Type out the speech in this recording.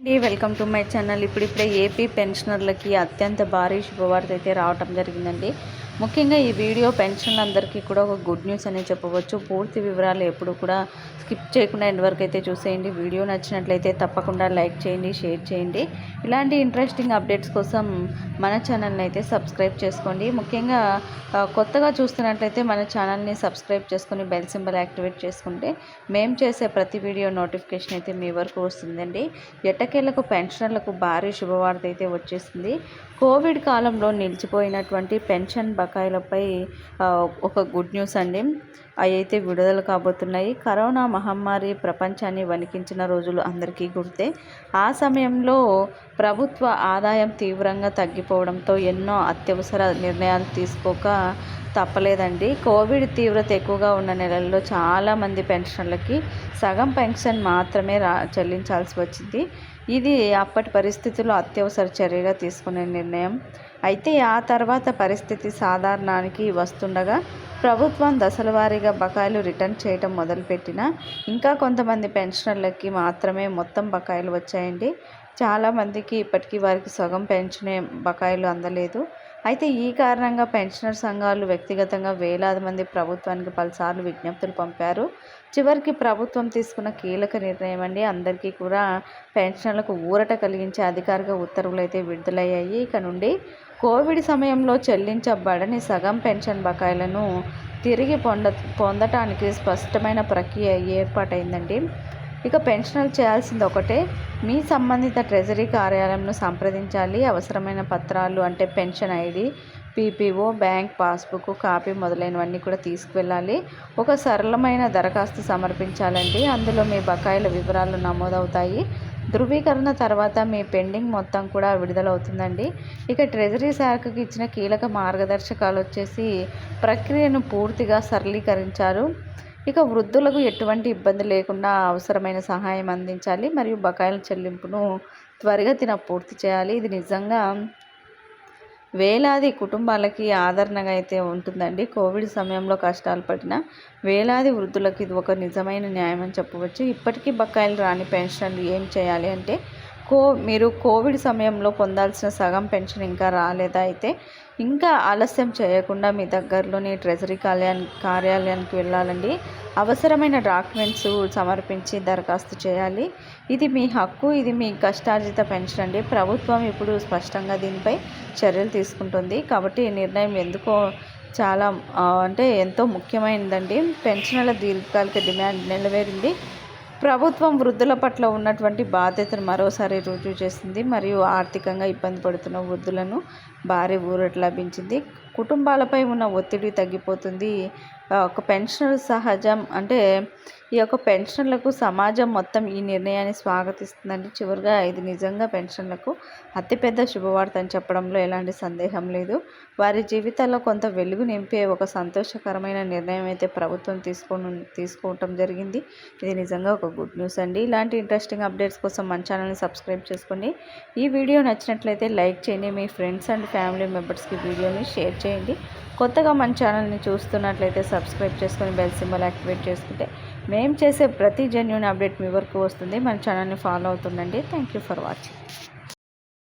అండి welcome to my channel. ఇప్పుడిప్పుడే AP పెన్షనర్లకి అత్యంత భారీ శుభవార్త అయితే రావటం జరిగిందండి. ముఖ్యంగా ఈ వీడియో పెన్షన్లందరికీ కూడా ఒక గుడ్ న్యూస్ అనే చెప్పవచ్చు. పూర్తి వివరాలు ఎప్పుడు కూడా స్కిప్ చేయకుండా ఎండ్ వరకు అయితే చూసేయండి. వీడియో నచ్చినట్లయితే తప్పకుండా లైక్ చేయండి షేర్ చేయండి. ఇలాంటి ఇంట్రెస్టింగ్ అప్డేట్స్ కోసం మన ఛానల్ని అయితే సబ్స్క్రైబ్ చేసుకోండి. ముఖ్యంగా కొత్తగా చూస్తున్నట్లయితే మన ఛానల్ని సబ్స్క్రైబ్ చేసుకొని బెల్ సింబల్ యాక్టివేట్ చేసుకుంటే మేము చేసే ప్రతి వీడియో నోటిఫికేషన్ అయితే మీ వరకు వస్తుందండి. ఎట్టకేళ్ళకు పెన్షనర్లకు భారీ శుభవార్త అయితే వచ్చేసింది. కోవిడ్ కాలంలో నిలిచిపోయినటువంటి పెన్షన్ బకాయిలపై ఒక గుడ్ న్యూస్ అండి. అవి అయితే విడుదల కాబోతున్నాయి. కరోనా మహమ్మారి ప్రపంచాన్ని వణికించిన రోజులు అందరికీ గుర్తే. ఆ సమయంలో ప్రభుత్వ ఆదాయం తీవ్రంగా తగ్గిపోవడంతో ఎన్నో అత్యవసర నిర్ణయాలు తీసుకోక తప్పలేదండి. కోవిడ్ తీవ్రత ఎక్కువగా ఉన్న నెలల్లో చాలామంది పెన్షన్లకి సగం పెన్షన్ మాత్రమే రా చెల్లించాల్సి వచ్చింది. ఇది అప్పటి పరిస్థితుల్లో అత్యవసర చర్యగా తీసుకునే నిర్ణయం. అయితే ఆ తర్వాత పరిస్థితి సాధారణానికి వస్తుండగా ప్రభుత్వం దశల వారీగా బకాయిలు రిటర్న్ చేయటం మొదలుపెట్టిన ఇంకా కొంతమంది పెన్షనర్లకి మాత్రమే మొత్తం బకాయిలు వచ్చాయండి. చాలామందికి ఇప్పటికీ వారికి సగం పెన్షనే బకాయిలు అందలేదు. అయితే ఈ కారణంగా పెన్షనర్ సంఘాలు వ్యక్తిగతంగా వేలాది మంది ప్రభుత్వానికి పలుసార్లు విజ్ఞప్తులు పంపారు. చివరికి ప్రభుత్వం తీసుకున్న కీలక నిర్ణయం అండి. అందరికీ కూడా పెన్షన్లకు ఊరట కలిగించే అధికారిక ఉత్తర్వులు అయితే విడుదలయ్యాయి. ఇక నుండి కోవిడ్ సమయంలో చెల్లించబడని సగం పెన్షన్ బకాయిలను తిరిగి పొంద పొందటానికి స్పష్టమైన ప్రక్రియ ఏర్పాటైందండి. ఇక పెన్షనర్ చేయాల్సింది ఒకటే. మీ సంబంధిత ట్రెజరీ కార్యాలయంను సంప్రదించాలి. అవసరమైన పత్రాలు అంటే pension ID PPO bank passbook copy మొదలైనవన్నీ కూడా తీసుకువెళ్ళాలి. ఒక సరళమైన దరఖాస్తు సమర్పించాలండి. అందులో మీ బకాయిల వివరాలు నమోదవుతాయి. ధృవీకరణ తర్వాత మీ పెండింగ్ మొత్తం కూడా విడుదలవుతుందండి. ఇక ట్రెజరీ శాఖకి ఇచ్చిన కీలక మార్గదర్శకాలు వచ్చేసి ప్రక్రియను పూర్తిగా సరళీకరించారు. ఇక వృద్ధులకు ఎటువంటి ఇబ్బంది లేకుండా అవసరమైన సహాయం అందించాలి మరియు బకాయిల చెల్లింపును త్వరిగతిన పూర్తి చేయాలి. ఇది నిజంగా వేలాది కుటుంబాలకి ఆదరణగా అయితే ఉంటుందండి. కోవిడ్ సమయంలో కష్టాలు పడిన వేలాది వృద్ధులకు ఇది ఒక నిజమైన న్యాయం అని చెప్పవచ్చు. ఇప్పటికీ బకాయిలు రాని పెన్షన్లు ఏం చేయాలి అంటే కో మీరు కోవిడ్ సమయంలో పొందాల్సిన సగం పెన్షన్ ఇంకా రాలేదా అయితే? ఇంకా ఆలస్యం చేయకుండా మీ దగ్గరలోని ట్రెజరీ కార్యాలయం కార్యాలయానికి వెళ్ళాలండి. అవసరమైన డాక్యుమెంట్స్ సమర్పించి దరఖాస్తు చేయాలి. ఇది మీ హక్కు ఇది మీ కష్టార్జిత పెన్షన్ అండి. ప్రభుత్వం ఇప్పుడు స్పష్టంగా దీనిపై చర్యలు తీసుకుంటుంది. కాబట్టి ఈ నిర్ణయం ఎందుకో చాలా అంటే ఎంతో ముఖ్యమైనదండి. పెన్షన్ల దీర్ఘకాలిక డిమాండ్ నెరవేరింది. ప్రభుత్వం వృద్ధుల పట్ల ఉన్నటువంటి బాధ్యతను మరోసారి రుజువు చేసింది. మరియు ఆర్థికంగా ఇబ్బంది పడుతున్న వృద్ధులను భారీ ఊరట లభించింది. కుటుంబాలపై ఉన్న ఒత్తిడి తగ్గిపోతుంది. ఒక పెన్షనర్ సహజం అంటే ఈ యొక్క పెన్షన్లకు సమాజం మొత్తం ఈ నిర్ణయాన్ని స్వాగతిస్తుందండి. చివరిగా ఇది నిజంగా పెన్షన్లకు అతిపెద్ద శుభవార్త అని చెప్పడంలో ఎలాంటి సందేహం లేదు. వారి జీవితాల్లో కొంత వెలుగు నింపే ఒక సంతోషకరమైన నిర్ణయం అయితే ప్రభుత్వం తీసుకోను తీసుకోవటం జరిగింది. ఇది నిజంగా ఒక గుడ్ న్యూస్ అండి. ఇలాంటి ఇంట్రెస్టింగ్ అప్డేట్స్ కోసం మన ఛానల్ని సబ్స్క్రైబ్ చేసుకోండి. ఈ వీడియో నచ్చినట్లయితే లైక్ చేయండి. మీ ఫ్రెండ్స్ అండ్ ఫ్యామిలీ మెంబర్స్కి వీడియోని షేర్ చేయండి. కొత్తగా మన ఛానల్ని చూస్తున్నట్లయితే సబ్స్క్రైబ్ చేసుకొని బెల్ సింబల్ యాక్టివేట్ చేసుకుంటే మేము చేసే ప్రతి జెన్యున్ అప్డేట్ మీ వరకు వస్తుంది. మన ఛానల్ని follow అవుతుండండి. Thank you for watching